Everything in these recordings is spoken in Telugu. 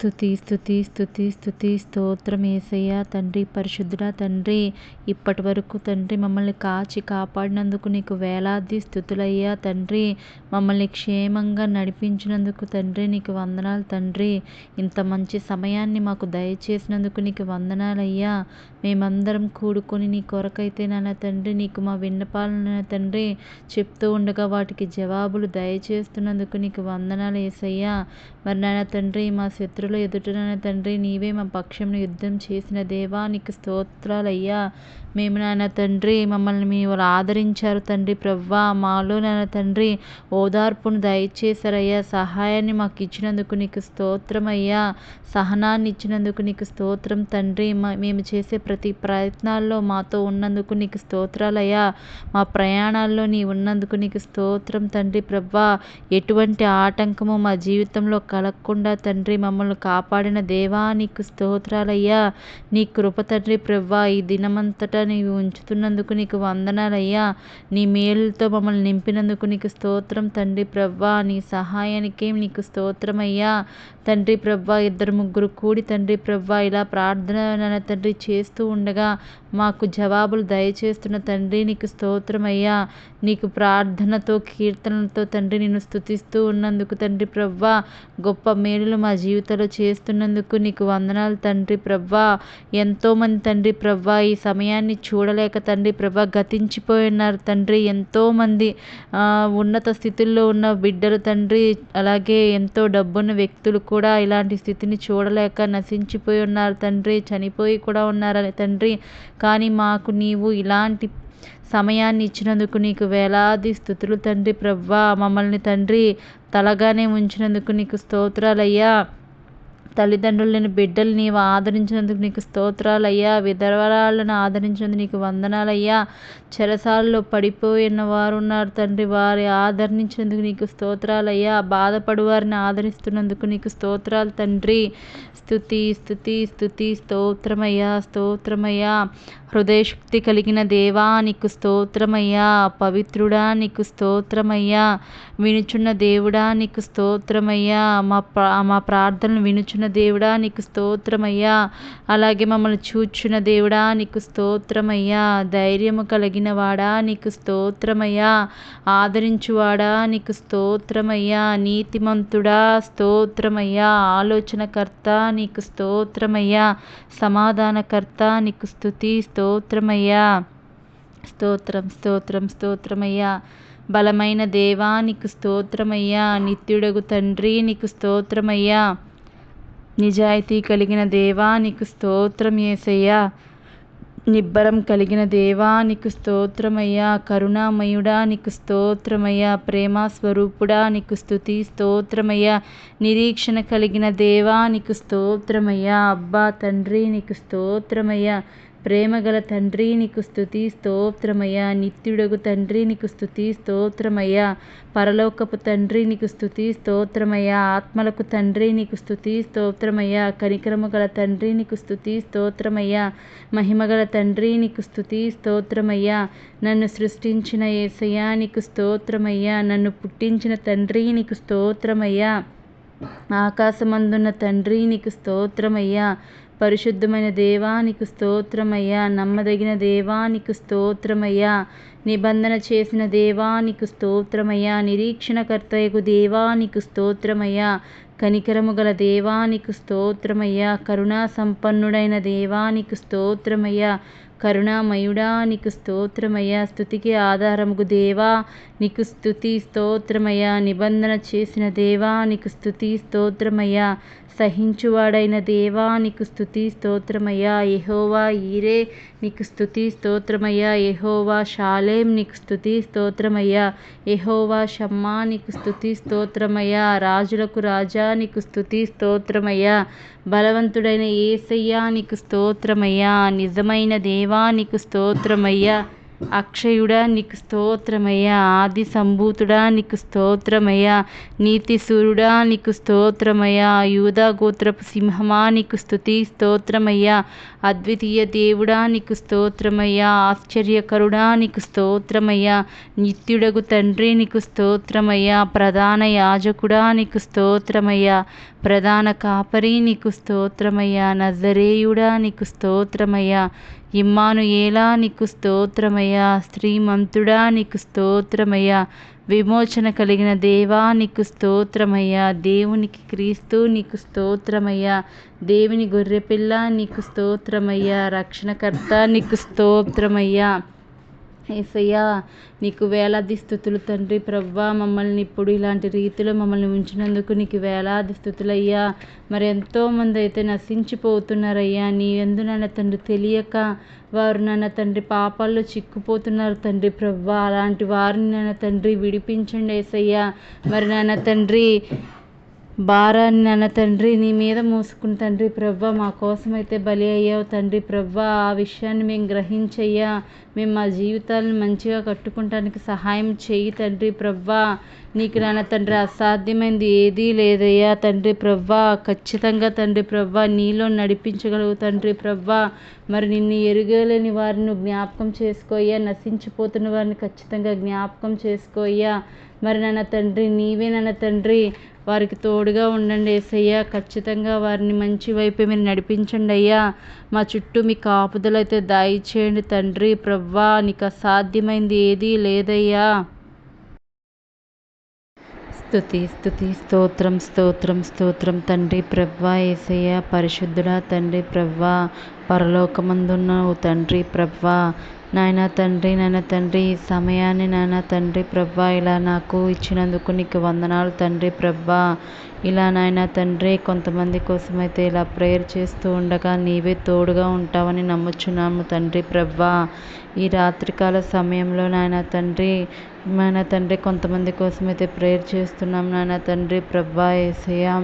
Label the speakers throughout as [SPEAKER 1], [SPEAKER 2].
[SPEAKER 1] స్థుతి స్థుతి స్థుతి స్థుతి స్తోత్రం ఏసయ్య తండ్రి పరిశుద్ధుడ తండ్రి. ఇప్పటి వరకు తండ్రి మమ్మల్ని కాచి కాపాడినందుకు నీకు వేలాది స్థుతులయ్యా తండ్రి. మమ్మల్ని క్షేమంగా నడిపించినందుకు తండ్రి నీకు వందనాలు తండ్రి. ఇంత మంచి సమయాన్ని మాకు దయచేసినందుకు నీకు వందనాలయ్యా. మేమందరం కూడుకొని నీ కొరకైతే నాన్న తండ్రి నీకు మా విన్నపాలన తండ్రి. చెప్తూ ఉండగా వాటికి జవాబులు దయచేస్తున్నందుకు నీకు వందనాలు ఏసయ్యా. మరి నాన్న తండ్రి మా శత్రుల ఎదుటన తండ్రి నీవే మా పక్షంను యుద్ధం చేసిన దేవా నీకు స్తోత్రాలయ్యా. మేము నాన్న తండ్రి మమ్మల్ని మీరు ఆదరించారు తండ్రి ప్రవ్వా. మాలో నాన్న తండ్రి ఓదార్పును దయచేశారయ్యా. సహాయాన్ని మాకు ఇచ్చినందుకు నీకు స్తోత్రమయ్యా. సహనాన్ని ఇచ్చినందుకు నీకు స్తోత్రం తండ్రి. మేము చేసే ప్రతి ప్రయత్నాల్లో మాతో ఉన్నందుకు నీకు స్తోత్రాలయ్యా. మా ప్రయాణాల్లో నీ ఉన్నందుకు నీకు స్తోత్రం తండ్రి ప్రవ్వా. ఎటువంటి ఆటంకము మా జీవితంలో కలగకుండా తండ్రి మమ్మల్ని కాపాడిన దేవా నీకు స్తోత్రాలయ్యా. నీ కృప తండ్రి ప్రవ్వా ఈ దినమంతటా నీవు ఉంచుతున్నందుకు నీకు వందనాలయ్యా. నీ మేలుతో మమ్మల్ని నింపినందుకు నీకు స్తోత్రం తండ్రి ప్రవ్వా. నీ సహాయానికే నీకు స్తోత్రమయ్యా. తండ్రి ప్రవ్వా ఇద్దరు ముగ్గురు కూడి తండ్రి ప్రవ్వా ఇలా ప్రార్థన తండ్రి చేస్తూ ఉండగా మాకు జవాబులు దయచేస్తున్న తండ్రి నీకు స్తోత్రమయ్యా. నీకు ప్రార్థనతో కీర్తనలతో తండ్రి నిన్ను స్థుతిస్తూ ఉన్నందుకు తండ్రి ప్రవ్వా గొప్ప మేలులు మా జీవితంలో చేస్తున్నందుకు నీకు వందనాలు తండ్రి ప్రవ్వా ఎంతోమంది తండ్రి ప్రవ్వా ఈ సమయాన్ని చూడలేక తండ్రి ప్రభా గతించిపోయి ఉన్నారు తండ్రి. ఎంతోమంది ఉన్నత స్థితుల్లో ఉన్న బిడ్డలు తండ్రి అలాగే ఎంతో డబ్బున్న వ్యక్తులు కూడా ఇలాంటి స్థితిని చూడలేక నశించిపోయి ఉన్నారు తండ్రి. చనిపోయి కూడా ఉన్నారని తండ్రి. కానీ మాకు నీవు ఇలాంటి సమయాన్ని ఇచ్చినందుకు నీకు వేలాది స్థుతులు తండ్రి ప్రవ్వా మమ్మల్ని తండ్రి తలగానే ఉంచినందుకు నీకు స్తోత్రాలయ్యా. తల్లిదండ్రులని బిడ్డలు నీవు ఆదరించినందుకు నీకు స్తోత్రాలయ్యా. విధవరాలను ఆదరించినందుకు నీకు వందనాలయ్యా. చెరసాలలో పడిపోయిన వారు ఉన్నారు తండ్రి. వారి ఆదరించినందుకు నీకు స్తోత్రాలయ్యా. బాధపడు వారిని ఆదరిస్తున్నందుకు నీకు స్తోత్రాలు తండ్రి. స్థుతి స్థుతి స్థుతి స్తోత్రమయ్యా స్తోత్రమయ్యా. హృదయశక్తి కలిగిన దేవా నీకు స్తోత్రమయ్యా. పవిత్రుడా నీకు స్తోత్రమయ్యా. వినుచున్న దేవుడా నీకు స్తోత్రమయ్యా. మా మా ప్రార్థనలు వినుచున్న దేవుడా నీకు స్తోత్రమయ్యా. అలాగే మమ్మల్ని చూచున్న దేవుడా నీకు స్తోత్రమయ్యా. ధైర్యము కలిగిన వాడా నీకు స్తోత్రమయ్యా. ఆదరించువాడా నీకు స్తోత్రమయ్యా. నీతిమంతుడా స్తోత్రమయ్యా. ఆలోచనకర్త నీకు స్తోత్రమయ్యా. సమాధానకర్త నీకు స్థుతి స్తోత్రమయ్యా. స్తోత్రం స్తోత్రం స్తోత్రమయ్యా. బలమైన దేవా నీకు స్తోత్రమయ్యా. నిత్యుడగు తండ్రి నీకు స్తోత్రమయ్యా. నిజాయితీ కలిగిన దేవా నీకు స్తోత్రం ఏసయ్యా నిబ్బరం కలిగిన దేవా నీకు స్తోత్రమయ్యా. కరుణామయుడా నీకు స్తోత్రమయ్యా. ప్రేమ స్వరూపుడా నీకు స్థుతి స్తోత్రమయ్యా. నిరీక్షణ కలిగిన దేవా నీకు స్తోత్రమయ్యా. అబ్బా తండ్రి నీకు స్తోత్రమయ్యా. ప్రేమగల తండ్రి నీకు స్థుతి స్తోత్రమయ్యా. నిత్యుడగు తండ్రి నీకు స్థుతి స్తోత్రమయ్యా. పరలోకపు తండ్రి నీకు స్థుతి స్తోత్రమయ్యా. ఆత్మలకు తండ్రి నీకు స్థుతి స్తోత్రమయ్యా. కనికరము గల తండ్రి నీకు స్థుతి స్తోత్రమయ్యా. మహిమగల తండ్రి నీకు స్థుతి స్తోత్రమయ్యా. నన్ను సృష్టించిన ఏసయ్యా నీకు స్తోత్రమయ్యా. నన్ను పుట్టించిన తండ్రి నీకు స్తోత్రమయ్యా. ఆకాశమందున్న తండ్రి నీకు స్తోత్రమయ్యా. పరిశుద్ధమైన దేవానికి స్తోత్రమయ్యా నమ్మదగిన దేవానికి స్తోత్రమయ్యా నిబంధన చేసిన దేవానికి స్తోత్రమయ్యా నిరీక్షణకర్తయకు దేవానికి స్తోత్రమయ్యా కనికరము గల దేవానికి స్తోత్రమయ్యా కరుణా సంపన్నుడైన దేవానికి స్తోత్రమయ్యా కరుణామయుడా నీకు స్తోత్రమయ్యా స్థుతికి ఆధారముకు దేవా నీకు స్థుతి స్తోత్రమయ్యా నిబంధన చేసిన దేవా నీకు స్థుతి స్తోత్రమయ్యా సహించువాడైన దేవా నీకు స్థుతి స్తోత్రమయ్యా. ఎహోవా ఈరే నీకు స్థుతి స్తోత్రమయ్యా. ఎహోవా షాలేం నీకు స్థుతి స్తోత్రమయ్యా. ఎహోవా షమ్మా నీకు స్థుతి స్తోత్రమయ్యా. రాజులకు రాజా నీకు స్థుతి స్తోత్రమయ్యా. బలవంతుడైన ఏసయ్యా నీకు స్తోత్రమయ్యా. నిజమైన దేవా నీకు స్తోత్రమయ్యా. అక్షయుడా నీకు స్తోత్రమయ్యా ఆది సంభూతుడా నీకు స్తోత్రమయ్యా నీతి సూర్యుడా నీకు స్తోత్రమయ్యా యూదా గోత్రపు సింహమా నీకు స్థుతి స్తోత్రమయ్యా అద్వితీయ దేవుడా నీకు స్తోత్రమయ్యా ఆశ్చర్యకరుడా నీకు స్తోత్రమయ్యా నిత్యుడగు తండ్రి నీకు స్తోత్రమయ్యా ప్రధాన యాజకుడా నీకు స్తోత్రమయ్యా ప్రధాన కాపరి నీకు స్తోత్రమయ్యా నజరేయుడా నీకు స్తోత్రమయ్యా ఇమ్మానుయేలా నీకు స్తోత్రమయ్యా శ్రీమంతుడా నీకు స్తోత్రమయ్యా. విమోచన కలిగిన దేవా నీకు స్తోత్రమయ్యా. దేవునికి క్రీస్తు నీకు స్తోత్రమయ్యా. దేవుని గొర్రెపిల్ల నీకు స్తోత్రమయ్యా. రక్షణకర్త నీకు స్తోత్రమయ్యా. ఏసయ్యా నీకు వేలాది స్థుతులు తండ్రి ప్రవ్వా. మమ్మల్ని ఇప్పుడు ఇలాంటి రీతిలో మమ్మల్ని ఉంచినందుకు నీకు వేలాది స్థుతులయ్యా. మరి ఎంతోమంది అయితే నశించిపోతున్నారయ్యా. నీ ఎందు నాన్న తండ్రి తెలియక వారు నాన్న తండ్రి పాపాల్లో చిక్కుపోతున్నారు తండ్రి ప్రవ్వా. అలాంటి వారిని నాన్న తండ్రి విడిపించండి ఏసయ్యా. మరి నాన్న తండ్రి భారాన్ని నాన్న తండ్రి నీ మీద మోసుకుని తండ్రి ప్రవ్వ మా కోసం అయితే బలి అయ్యావు తండ్రి ప్రవ్వ. ఆ విషయాన్ని మేము గ్రహించయ్యా. మేము మా జీవితాలను మంచిగా కట్టుకుంటానికి సహాయం చేయి తండ్రి ప్రవ్వా. నీకు నాన్న తండ్రి అసాధ్యమైంది ఏదీ లేదయ్యా తండ్రి ప్రవ్వ. ఖచ్చితంగా తండ్రి ప్రవ్వ నీలో నడిపించగలుగు తండ్రి ప్రవ్వ. మరి నిన్ను ఎరుగలేని వారిని జ్ఞాపకం చేసుకోయ్యా నశించిపోతున్న వారిని ఖచ్చితంగా జ్ఞాపకం చేసుకోయ్యా మరి నాన్న తండ్రి నీవే నాన్న తండ్రి. వారికి తోడుగా ఉండండి ఏసయ్యా. ఖచ్చితంగా వారిని మంచి వైపే మీరు నడిపించండి అయ్యా. మా చుట్టూ మీ కాపుదలు అయితే దయచేయండి తండ్రి. ప్రవ్వా నీకు అసాధ్యమైంది ఏదీ లేదయ్యా. స్థుతి స్థుతి స్తోత్రం స్తోత్రం స్తోత్రం. తండ్రి ప్రవ్వా ఏసయ్య. పరిశుద్ధుడా తండ్రి ప్రవ్వా. పరలోకమందున్న ఓ తండ్రి ప్రభా. నాయన తండ్రి నాయన తండ్రి ఈ సమయాన్ని నాయన తండ్రి ప్రభా ఇలా నాకు ఇచ్చినందుకు నీకు వందనాలు తండ్రి ప్రభా. ఇలా నాయన తండ్రి కొంతమంది కోసమైతే ఇలా ప్రేయర్ చేస్తూ ఉండగా నీవే తోడుగా ఉంటావని నమ్ముచున్నాము తండ్రి ప్రభా. ఈ రాత్రికాల సమయంలో నాయన తండ్రి నాయన తండ్రి కొంతమంది కోసమైతే ప్రేయర్ చేస్తున్నాం నాయన తండ్రి ప్రభా ఏసయ్య.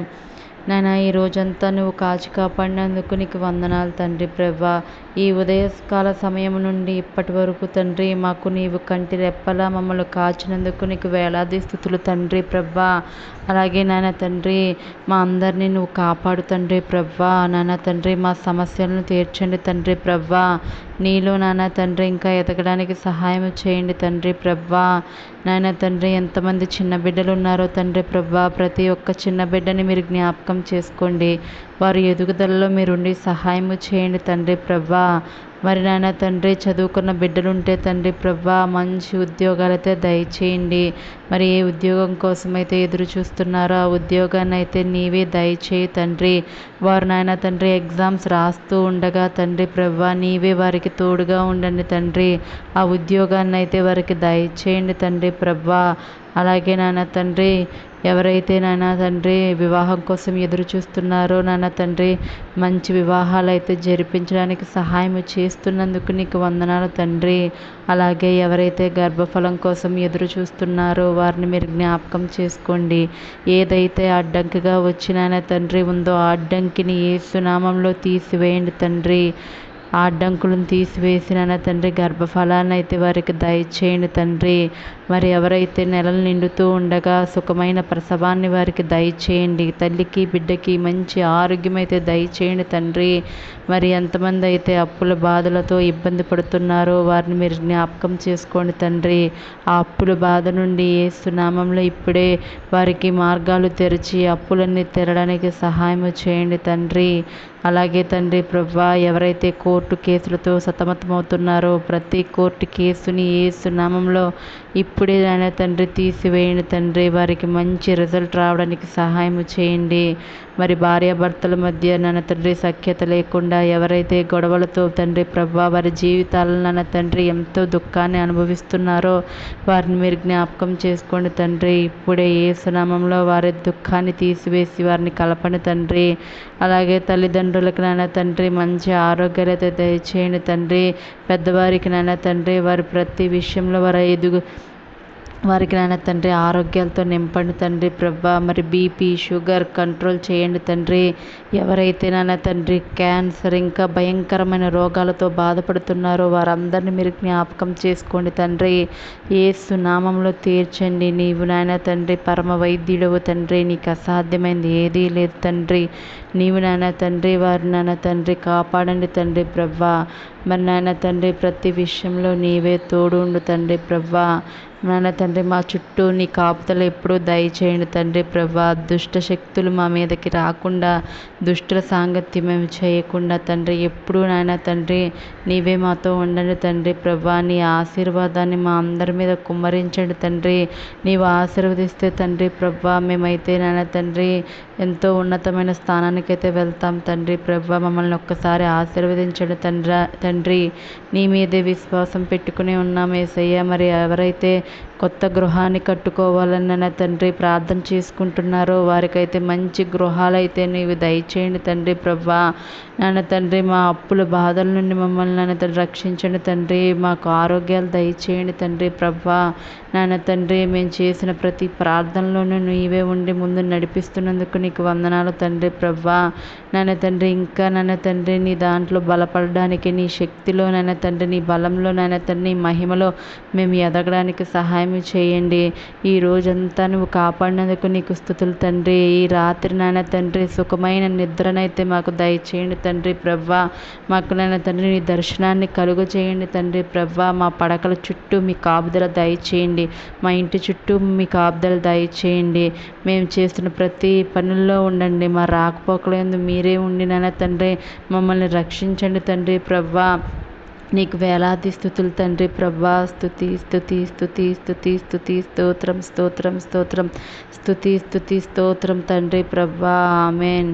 [SPEAKER 1] నాయనా ఈ రోజంతా నువ్వు కాచి కాపాడినందుకు నీకు వందనాలు తండ్రి ప్రభా. ఈ ఉదయకాల సమయం నుండి ఇప్పటి వరకు తండ్రి మాకు నీవు కంటి రెప్పలా మమ్మల్ని కాచినందుకు నీకు వేలాది స్థుతులు తండ్రి ప్రభా. అలాగే నాయన తండ్రి మా అందరినీ నువ్వు కాపాడు తండ్రి ప్రభా. నాన్న తండ్రి మా సమస్యలను తీర్చండి తండ్రి ప్రభా. నీలో నాన్న తండ్రి ఇంకా ఎదగడానికి సహాయం చేయండి తండ్రి ప్రభా. నాయన తండ్రి ఎంతమంది చిన్న బిడ్డలు ఉన్నారో తండ్రి ప్రభా ప్రతి ఒక్క చిన్న బిడ్డని మీరు జ్ఞాపకం చేసుకోండి. వారి ఎదుగుదలలో మీరుండి సహాయము చేయండి తండ్రి ప్రభా. మరి నాయన తండ్రి చదువుకున్న బిడ్డలుంటే తండ్రి ప్రభా మంచి ఉద్యోగాలైతే దయచేయండి. మరి ఏ ఉద్యోగం కోసమైతే ఎదురు చూస్తున్నారో ఆ ఉద్యోగాన్ని అయితే నీవే దయచేయి తండ్రి. వారు నాయన తండ్రి ఎగ్జామ్స్ రాస్తూ ఉండగా తండ్రి ప్రభా నీవే వారికి తోడుగా ఉండండి తండ్రి. ఆ ఉద్యోగాన్ని అయితే వారికి దయచేయండి తండ్రి ప్రభా. అలాగే నాన్న తండ్రి ఎవరైతే నాన్న తండ్రి వివాహం కోసం ఎదురు చూస్తున్నారో నాన్న తండ్రి మంచి వివాహాలు అయితే జరిపించడానికి సహాయం చేస్తున్నందుకు నీకు వందనాలు తండ్రి. అలాగే ఎవరైతే గర్భఫలం కోసం ఎదురు చూస్తున్నారో వారిని మీరు జ్ఞాపకం చేసుకోండి. ఏదైతే అడ్డంకిగా వచ్చిన తండ్రి ఉందో ఆ అడ్డంకిని ఏ సునామంలో తీసివేయండి తండ్రి. ఆ అడ్డంకులను తీసివేసిన తండ్రి గర్భఫలాన్ని అయితే వారికి దయచేయండి తండ్రి. మరి ఎవరైతే నెలలు నిండుతూ ఉండగా సుఖమైన ప్రసవాన్ని వారికి దయచేయండి. తల్లికి బిడ్డకి మంచి ఆరోగ్యం అయితే దయచేయండి తండ్రి. మరి ఎంతమంది అయితే అప్పుల బాధలతో ఇబ్బంది పడుతున్నారో వారిని మీరు జ్ఞాపకం చేసుకోండి తండ్రి. ఆ అప్పుల బాధ నుండి ఏసునామంలో ఇప్పుడే వారికి మార్గాలు తెరిచి అప్పులన్నీ తెరడానికి సహాయం చేయండి తండ్రి. అలాగే తండ్రి ప్రభా ఎవరైతే కోర్టు కేసులతో సతమతమవుతున్నారు. ప్రతి కోర్టు కేసుని ఏసు నామంలో ఇప్పుడే నాయన తండ్రి తీసివేయండి తండ్రి. వారికి మంచి రిజల్ట్ రావడానికి సహాయం చేయండి. మరి భార్యాభర్తల మధ్య నాన్న తండ్రి సఖ్యత లేకుండా ఎవరైతే గొడవలతో తండ్రి ప్రభా వారి జీవితాలను నాన్న తండ్రి ఎంతో దుఃఖాన్ని అనుభవిస్తున్నారో వారిని మీరు జ్ఞాపకం చేసుకోండి తండ్రి. ఇప్పుడే ఏ సునామంలో వారి దుఃఖాన్ని తీసివేసి వారిని కలపండి తండ్రి. అలాగే తల్లిదండ్రులకు నాన్న తండ్రి మంచి ఆరోగ్యత దయచేయండి తండ్రి. పెద్దవారికి నాన్న తండ్రి వారి ప్రతి విషయంలో వారు ఎదుగు వారికి నాయన తండ్రి ఆరోగ్యాలతో నింపండి తండ్రి ప్రభా. మరి బీపీ షుగర్ కంట్రోల్ చేయండి తండ్రి. ఎవరైతే నాన్న తండ్రి క్యాన్సర్ ఇంకా భయంకరమైన రోగాలతో బాధపడుతున్నారో వారందరినీ మీరు జ్ఞాపకం చేసుకోండి తండ్రి. ఏసు నామంలో తీర్చండి. నీవు నాయన తండ్రి పరమ వైద్యుడవు తండ్రి. నీకు అసాధ్యమైంది ఏదీ లేదు తండ్రి. నీవు నాయన తండ్రి వారు నాయన తండ్రి కాపాడండి తండ్రి ప్రభా మరి నాయన తండ్రి ప్రతి విషయంలో నీవే తోడు ఉండు తండ్రి ప్రభా నాన్న తండ్రి మా చుట్టూ నీ కాపుతలు ఎప్పుడూ దయచేయండి తండ్రి ప్రభా దుష్ట శక్తులు మా మీదకి రాకుండా దుష్టుల సాంగత్యం మేము చేయకుండా తండ్రి ఎప్పుడూ నాయన తండ్రి నీవే మాతో ఉండండి తండ్రి ప్రభా నీ ఆశీర్వాదాన్ని మా అందరి మీద కుమ్మరించండి తండ్రి. నీవు ఆశీర్వదిస్తే తండ్రి ప్రభా మేమైతే నాయన తండ్రి ఎంతో ఉన్నతమైన స్థానానికి ఎక్కడికైతే వెళ్తాం తండ్రి ప్రభా మమ్మల్ని ఒక్కసారి ఆశీర్వదించండి తండ్రి తండ్రి. నీ మీదే విశ్వాసం పెట్టుకుని ఉన్నాం ఏసయ్య. మరి ఎవరైతే కొత్త గృహాన్ని కట్టుకోవాలని తండ్రి ప్రార్థన చేసుకుంటున్నారో వారికైతే మంచి గృహాలైతే నీవు దయచేయండి తండ్రి ప్రభా. నాన్న తండ్రి మా అప్పుల బాధల నుండి మమ్మల్ని నాన్న తండ్రి రక్షించండి తండ్రి. మాకు ఆరోగ్యాలు దయచేయండి తండ్రి ప్రభా. నాన్న తండ్రి మేము చేసిన ప్రతి ప్రార్థనలోనూ నీవే ఉండి ముందు నడిపిస్తున్నందుకు నీకు వందనాలు తండ్రి ప్రభా. నాన్న తండ్రి ఇంకా నాన్న తండ్రి నీ దాంట్లో బలపడడానికి నీ శక్తిలో నాన్న తండ్రి నీ బలంలో నాన్న తండ్రి నీ మహిమలో మేము ఎదగడానికి సహాయం చేయండి. ఈ రోజంతా నువ్వు కాపాడినందుకు నీకు స్థుతులు తండ్రి. ఈ రాత్రి నాన్న తండ్రి సుఖమైన నిద్రనైతే మాకు దయచేయండి తండ్రి ప్రవ్వా మాకు నాన్న తండ్రి నీ దర్శనాన్ని కలుగు చేయండి తండ్రి ప్రవ్వా మా పడకల చుట్టూ మీ కాపుదల దయచేయండి. మా ఇంటి చుట్టూ మీ కాపుదల దయచేయండి. మేము చేస్తున్న ప్రతి పనుల్లో ఉండండి. మా రాకపోకలందు మీరే ఉండి నాన్న తండ్రి మమ్మల్ని రక్షించండి తండ్రి ప్రభా. నీకు వేలాది స్థుతులు తండ్రి ప్రభా. స్థుతి స్థుతి స్థుతి స్థుతి స్థుతి స్తోత్రం స్తోత్రం స్తోత్రం. స్థుతి స్థుతి స్తోత్రం తండ్రి ప్రభా. ఆమెన్.